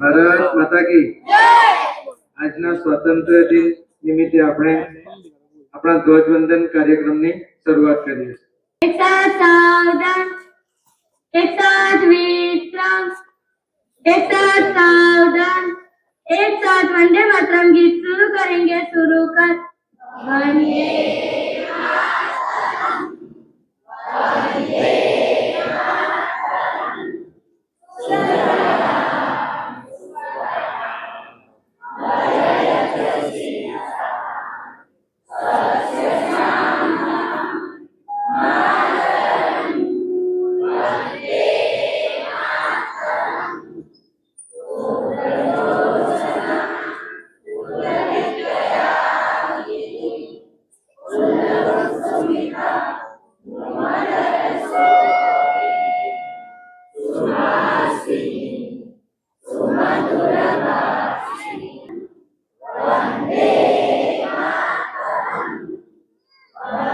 ભારત માતા કી આજના સ્વતંત્ર દિન નિમિત્તે આપણે આપણા ધ્વજવંદન કાર્યક્રમની શરૂઆત કરીએ છીએ. એક સાથ સાવધાન એક સાથ વિશ્રામ એક સાથ સાવધાન एक साथ वंदे मातरम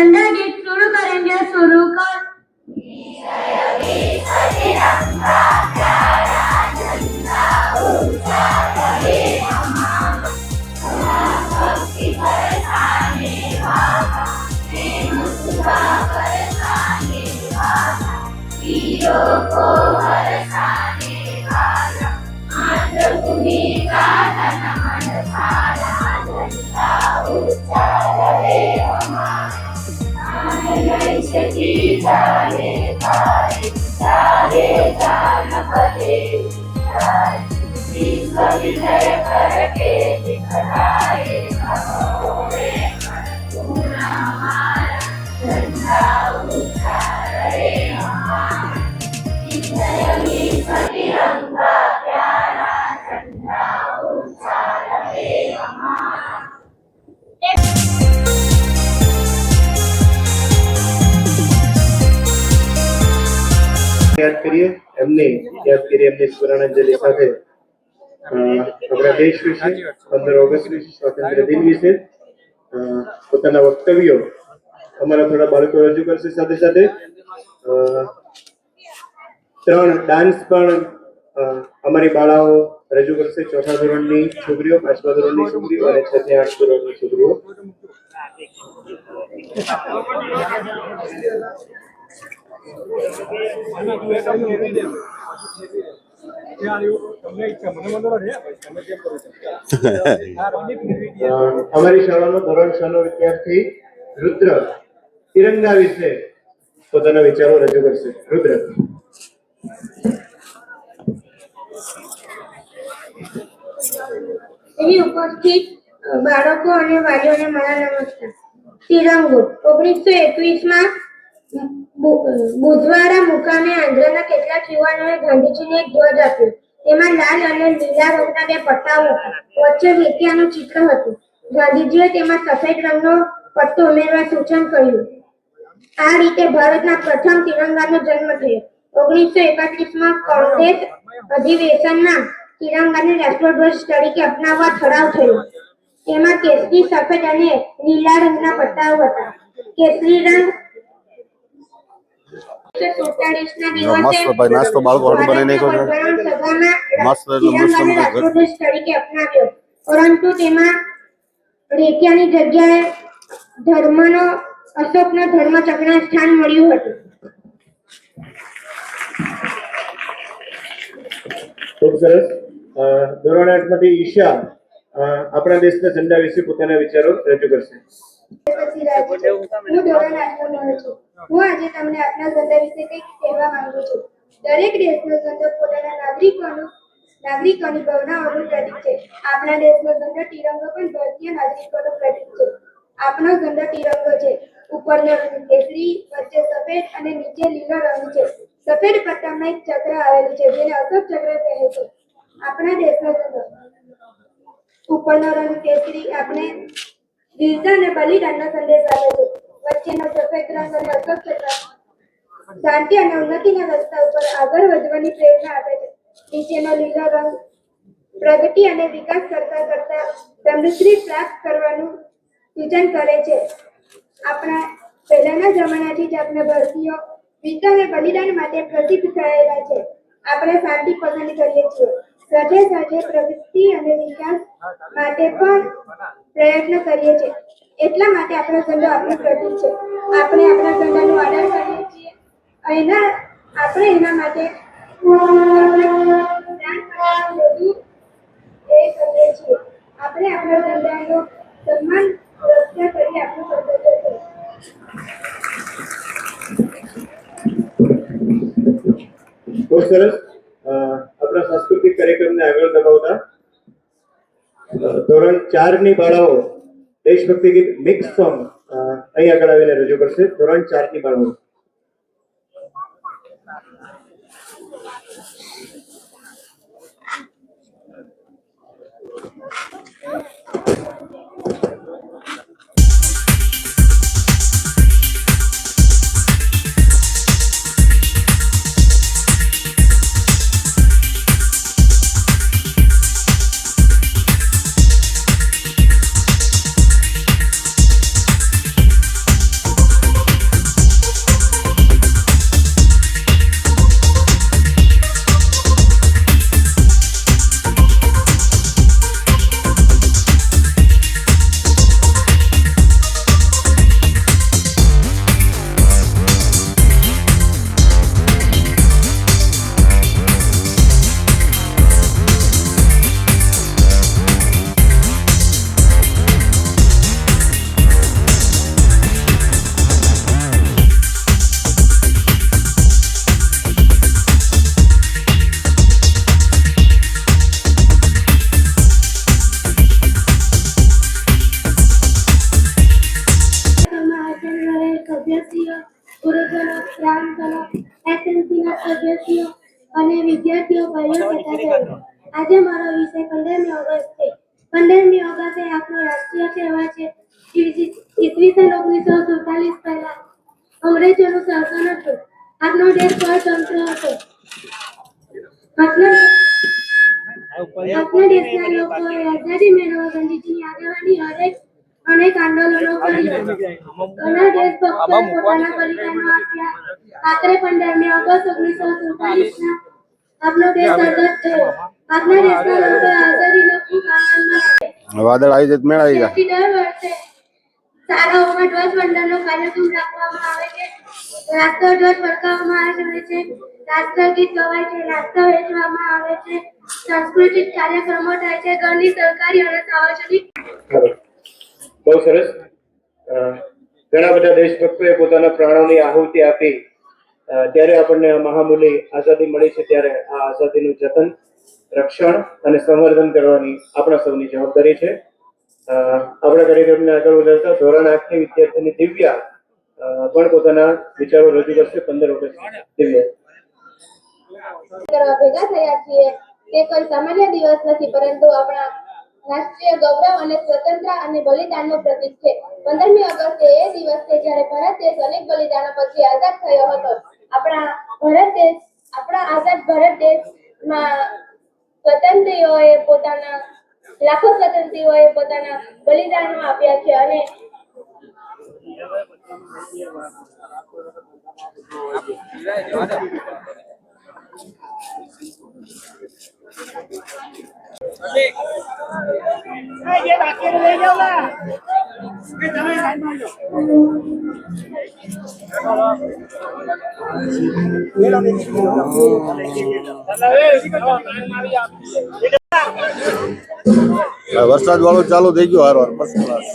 एक યાદ કરીએ. એમને યાદ કરીએ, એમની સ્મરણાંજલિ સાથે આપણા દેશ વિશે, પંદર ઓગસ્ટ વિશે, સ્વાતંત્ર્ય દિન વિશે પોતાના વક્તવ્યો અમારા થોડા બાળકો રજૂ કરશે સાથે સાથે. ત્રણ ડાન્સ પણ અમારી બાળાઓ રજૂ કરશે. ચોથા ધોરણની છોકરીઓ, પાંચમા ધોરણની છોકરીઓ અને છ થી આઠ ધોરણની છોકરીઓ. અમારી શાળાનો ધોરણ છ નો વિદ્યાર્થી રુદ્ર તિરંગા વિશે પોતાના વિચારો રજૂ કરશે. રુદ્ર. એની ઉપસ્થિત બાળકો અને વાલીઓને મારા નમસ્કાર. તિરંગો ઓગણીસો એકવીસમાં બુધવારા મુકામે આંધ્રના કેટલાક યુવાનોએ ગાંધીજીને એક ધ્વજ આપ્યો. તેમાં લાલ અને લીલા રંગના બે પટ્ટાઓ હતા. વચ્ચે વેટિયાનું ચિત્ર હતું. ગાંધીજીએ તેમાં સફેદ રંગનો પટ્ટો ઉમેરવા સૂચન કર્યું. આ રીતે ભારતના પ્રથમ તિરંગાનો જન્મ થયો. ઓગણીસો એકત્રીસમાં કોંગ્રેસ અધિવેશનમાં તિરંગાને રાષ્ટ્રધ્વજ તરીકે અપનાવવા ઠરાવ થયો. તેમાં કેસરી સફેદ અને લીલા રંગના પટ્ટાઓ હતા. કેસરી રંગ 1947 ના દિવસે મસ્ત ભાઈ, નાસ્તો બાળકો હાટુ નાખ્યો છે. મસ્ત એટલે મસ્ત તરીકે અપનાવ્યો. પરંતુ તેમાં રેત્યાની જગ્યાએ ધર્મનો અશોકનો ધર્મચક્રના સ્થાન મળ્યું હતું. ખૂબ સરસ. ધોરણ આઠમાંથી ઈશા આપણા દેશના ઝંડા વિશે પોતાના વિચારો રજૂ કરશે. હું ધોરણ આઠમાં છું. હું આજે તમને આપના ઝંડા વિશે કંઈક કહેવા માંગુ છું. દરેક દેશનો ઝંડો પોતાના નાગરિકોનું નાગરિકોની ભાવનાઓનું પ્રતીક છે. આપણા દેશનો ઝંડો તિરંગો પણ ભારતીય નાગરિકોનો પ્રતીક છે. આપણો ઝંડો તિરંગો છે. ઉપરનો રંગ કેસરી વચ્ચે સફેદ અને નીચે લીલો રંગ છે. સફેદ પટ્ટામાં એક ચક્ર આવેલું છે જેને અશોક ચક્ર કહે છે. આપણા દેશનો ઝંડો ઉપરનો રંગ કેસરી આપણે વીરતા અને બલિદાનનો સંદેશ આપે છે. વચ્ચેનો સફેદ રંગ અને અશોક ચક્ર શાંતિ અને ઉન્નતિના રસ્તા ઉપર આગળ વધવાની પ્રેરણા આપે છે. નીચેનો લીલો રંગ પ્રગતિ અને વિકાસ કરતા કરતા સમૃદ્ધિ પ્રાપ્ત કરવાનું સૂચન કરે છે. આપણા પહેલાના જમાનાથી જ આપણે ભારતીયો વીરતા અને બલિદાન માટે પ્રસિદ્ધ થયેલા છે. આપણે શાંતિ પસંદ કરીએ છીએ. સાથે સાથે પ્રગતિ અને વિકાસ માટે પણ પ્રયત્ન કરીએ છીએ. એટલા માટે આપણો ધંધો આપણું પ્રતિક છે. આપણે આપણા ધંધાનું આદર કરીએ છીએ. એના, આપણે એના માટે આપણે આપણા ઝંડાનો સન્માન રક્ષા કરી આપણું સરસ. આપણા સાંસ્કૃતિક કાર્યક્રમને આગળ ધપાવતા ધોરણ ચારની બાળાઓ દેશભક્તિ ગીત મિક્સ સોંગ અહીં આગળ આવીને રજૂ કરશે. ધોરણ ચારની બાળાઓ. ગ્રામજનો એસએનસીના સદસ્યો અને વિદ્યાર્થીઓ તથા બહેનો. આજે મારો વિષય પંદરમી ઓગસ્ટ છે. પંદરમી ઓગસ્ટ એ આપણો રાષ્ટ્રીય તહેવાર છે. ઈસવીસન ઓગણીસો સુડતાલીસ પહેલા અંગ્રેજોનું શાસન હતું. આપણો દેશ સ્વતંત્ર હતો. આપણા દેશના લોકોએ આઝાદી મેળવવા ગાંધીજીની આગેવાની હરેક અનેક આંદોલનો કર્યા. ઘણા દેશભક્તોએ પોતાના બલિદાનો આપ્યા. આખરે પંદરમી ઓગસ્ટ ઓગણીસો સુડતાલીસ ના આપણો દેશ આઝાદ થયો. આપણા દેશના લોકોએ આઝાદીનો ખૂબ આનંદ માણ્યો વાદળ આવી જાય તો મેળ આવી જાય. તેથી દર વર્ષે શાળાઓમાં ધ્વજવંદનનો કાર્યક્રમ રાખવામાં આવે છે. રાષ્ટ્રધ્વજ ફરકાવવામાં આવે છે રાષ્ટ્રગીત ગવાય છે રાષ્ટ્ર વેચવામાં આવે છે. સાંસ્કૃતિક કાર્યક્રમો થાય છે. ઘરની સરકારી અને સાર્વજનિક. બહુ સરસ. ઘણા બધા દેશભક્તોએ પોતાના પ્રાણોની આહુતિ આપી ત્યારે આપણને મહામૂલી આઝાદી મળી છે ત્યારે આ આઝાદીનું જતન, રક્ષણ અને સંવર્ધન કરવાની આપણા સૌની જવાબદારી છે. આપણા કાર્યક્રમને આગળ વધારતા ધોરણ આઠની વિદ્યાર્થીની દિવ્યા પણ પોતાના વિચારો રજૂ કરશે પંદર ઓગસ્ટ. દિવ્યા. ભેગા થયા છીએ. તે કોઈ સામાન્ય દિવસ નથી, પરંતુ આપણા રાષ્ટ્રીય ગૌરવ અને સ્વતંત્ર અને બલિદાનનું પ્રતીક છે. પંદરમી ઓગસ્ટ એ દિવસ છે જ્યારે ભારત દેશ અનેક બલિદાનો પછી આઝાદ થયો હતો. આપણા ભારત દેશ, આપણા આઝાદ ભારત દેશમાં સ્વતંત્રીઓએ પોતાના, લાખો સ્વતંત્રીઓએ પોતાના બલિદાનો આપ્યા છે અને વરસાદ વાળો ચાલુ થઈ ગયો હારવાર ફર્સ્ટ ક્લાસ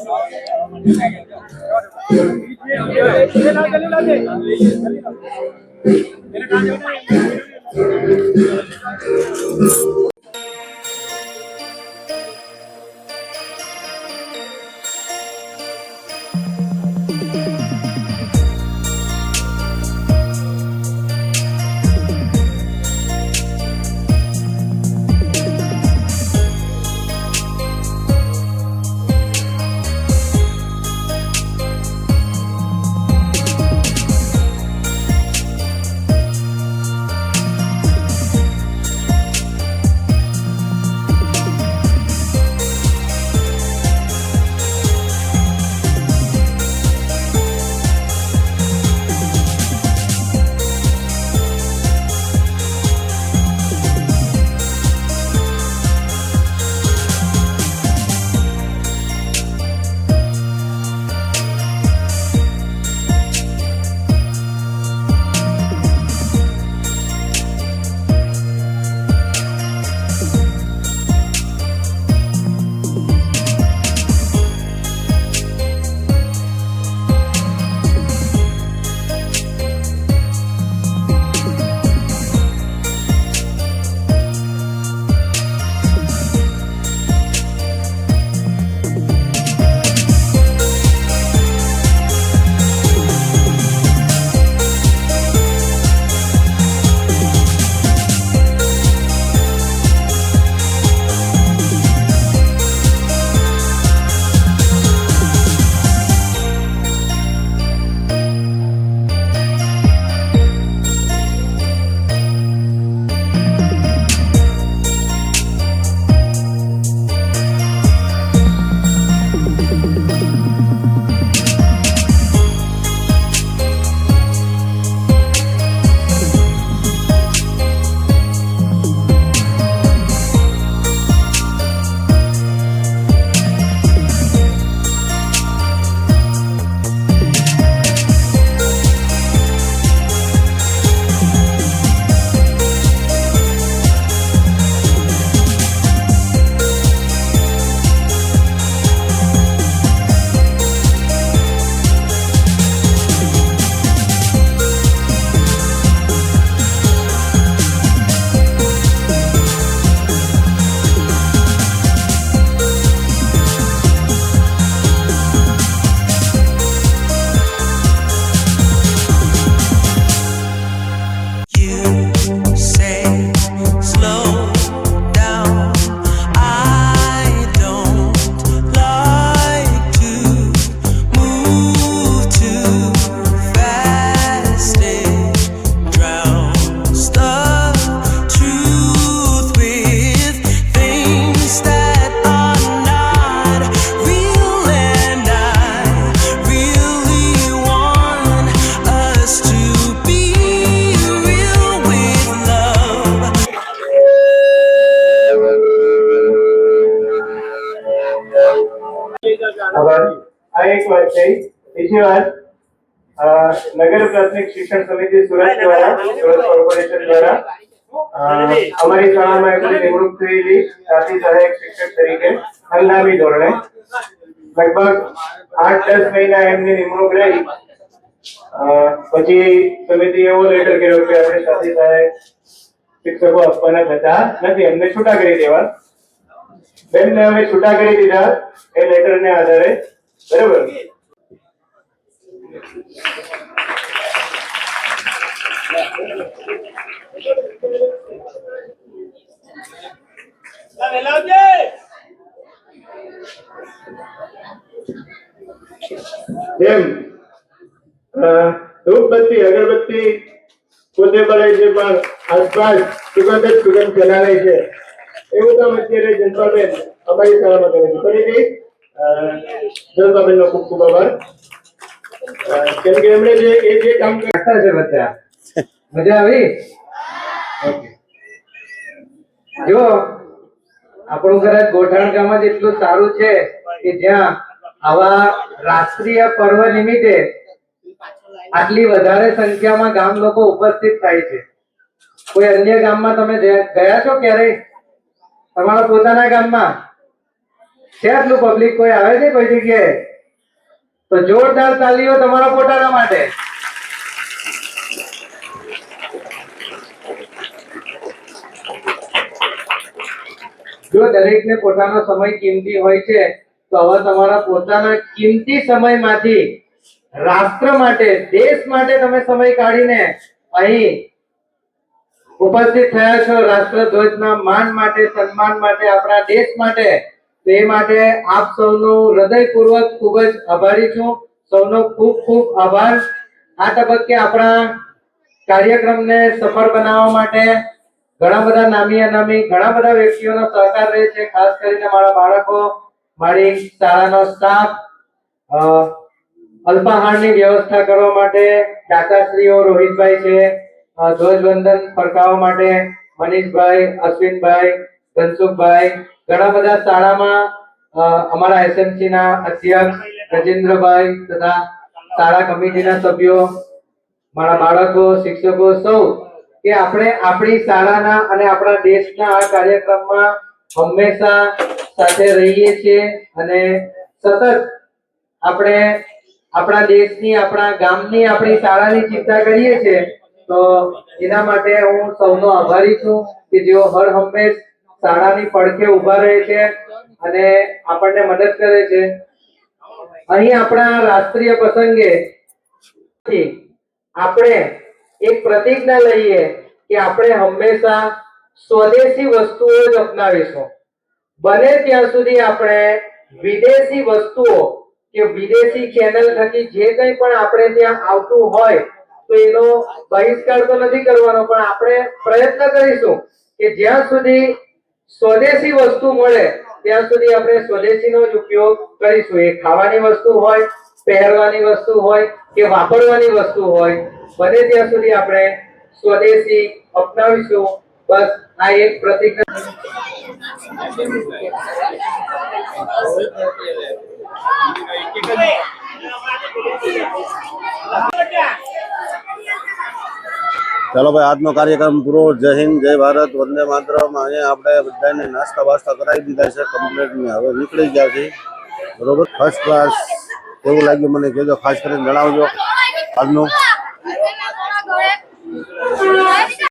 બીજી નગર પ્રાથમિક શિક્ષણ સમિતિ સુરત દ્વારા સુરત કોર્પોરેશન દ્વારા અમારી શાળામાં એમની નિમણૂક થયેલી સાથી સહાયક શિક્ષક તરીકે હંગામી ધોરણે. લગભગ આઠ દસ મહિના એમની નિમણૂક રહી. અ, પછી સમિતિએ એવો લેટર કર્યો કે આપણે સાથી સહાયક શિક્ષકો આપવાના થતા નથી. એમને છૂટા કરી દેવા. બેનને અમે છૂટા કરી દીધા એ લેટરને આધારે. બરાબર? અ, ધૂપબત્તી અગરબત્તી પોતે બળે છે પણ આસપાસ સુગંધ જ સુગંધ ફેલાવે છે. એવું તો અત્યારે જનતાબેન અમારી શાળામાં કરે છે. ફરીથી અ, જનતાબેનનો ખૂબ ખૂબ આભાર. કેમ કે એમણે જે એ જે કામ કરતા છે બધા. મજા આવી? જો, આપણું ઘર જ ગોઠાણ ગામ જ એટલું સારું છે કે જ્યાં આવા રાષ્ટ્રીય પર્વ નિમિત્તે આટલી વધારે સંખ્યામાં ગામ લોકો ઉપસ્થિત થાય છે. કોઈ અન્ય ગામમાં તમે ગયા છો ક્યારેય? તમારા પોતાના ગામમાં? છે આટલું પબ્લિક કોઈ આવે છે કોઈ જગ્યાએ? તો જોરદાર તાલીઓ તમારા પોતાના માટે. જો દરેકને પોતાનો સમય કિંમતી હોય છે, તો હવે તમારા પોતાના કિંમતી સમયમાંથી રાષ્ટ્ર માટે, દેશ માટે તમે સમય કાઢીને અહીં ઉપસ્થિત થયા છો. રાષ્ટ્રધ્વજના માન માટે, સન્માન માટે, આપણા દેશ માટે. તો માટે આપ સૌનું હૃદયપૂર્વક ખૂબ જ આભારી છું. સૌનો ખૂબ ખૂબ આભાર. આ તબક્કે આપણા કાર્યક્રમને સફળ બનાવવા માટે ઘણા બધા નામી અનામી, ઘણા બધા વ્યક્તિઓનો સહકાર રહે છે. ખાસ કરીને મારા બાળકો, મારી શાળાનો સ્ટાફ અલ્પાહારની વ્યવસ્થા કરવા માટે દાતાશ્રીઓ રોહિતભાઈ છે ધ્વજવંદન ફરકાવવા માટે, મનીષભાઈ, અશ્વિનભાઈ ધનસુખભાઈ ઘણા બધા શાળામાં અમારા એસએમસી ના અધ્યક્ષ રજેન્દ્રભાઈ તથા શાળા કમિટીના સભ્યો, મારા બાળકો, શિક્ષકો સૌ, કે આપણે આપણી શાળાના અને આપણા દેશના આ કાર્યક્રમમાં હંમેશા સાથે રહીએ છીએ અને સતત આપણે આપણા દેશની, આપણા ગામની, આપણી શાળાની ચિંતા કરીએ છીએ, તો એના માટે હું સૌનો આભારી છું કે જેઓ હર હંમેશ શાળાની પડખે ઊભા રહે છે અને આપણને મદદ કરે છે. અહીં આપણા રાષ્ટ્રીય પ્રસંગે આપણે એક પ્રતિજ્ઞા લઈએ કે આપણે હંમેશા સ્વદેશી વસ્તુઓ જ અપનાવીશું. બને ત્યાં સુધી આપણે વિદેશી વસ્તુઓ કે વિદેશી ચેનલ થકી જે કંઈ પણ આપણે ત્યાં આવતું હોય તો એનો બહિષ્કાર તો નથી કરવાનો, પણ આપણે પ્રયત્ન કરીશું કે જ્યાં સુધી સ્વદેશી વસ્તુ મળે, ત્યાં સુધી આપણે સ્વદેશીનો જ ઉપયોગ કરીશું. એ ખાવાની વસ્તુ હોય, પહેરવાની વસ્તુ હોય કે વાપરવાની વસ્તુ હોય, બને ત્યાં સુધી આપણે સ્વદેશી અપનાવીશું. બસ, આ એક પ્રતિજ્ઞા. ચાલો ભાઈ, આજનો કાર્યક્રમ પૂરો. જય હિન્દ, જય ભારત. વંદે માત્ર અહીંયા આપણે બધાને નાસ્તા વાસ્તા કરાવી દીધા છે કમ્પ્લેટ હવે નીકળી ગયા છે બરોબર? ફર્સ્ટ ક્લાસ એવું લાગ્યું મને કહેજો, ખાસ કરીને જણાવજો. આજનો.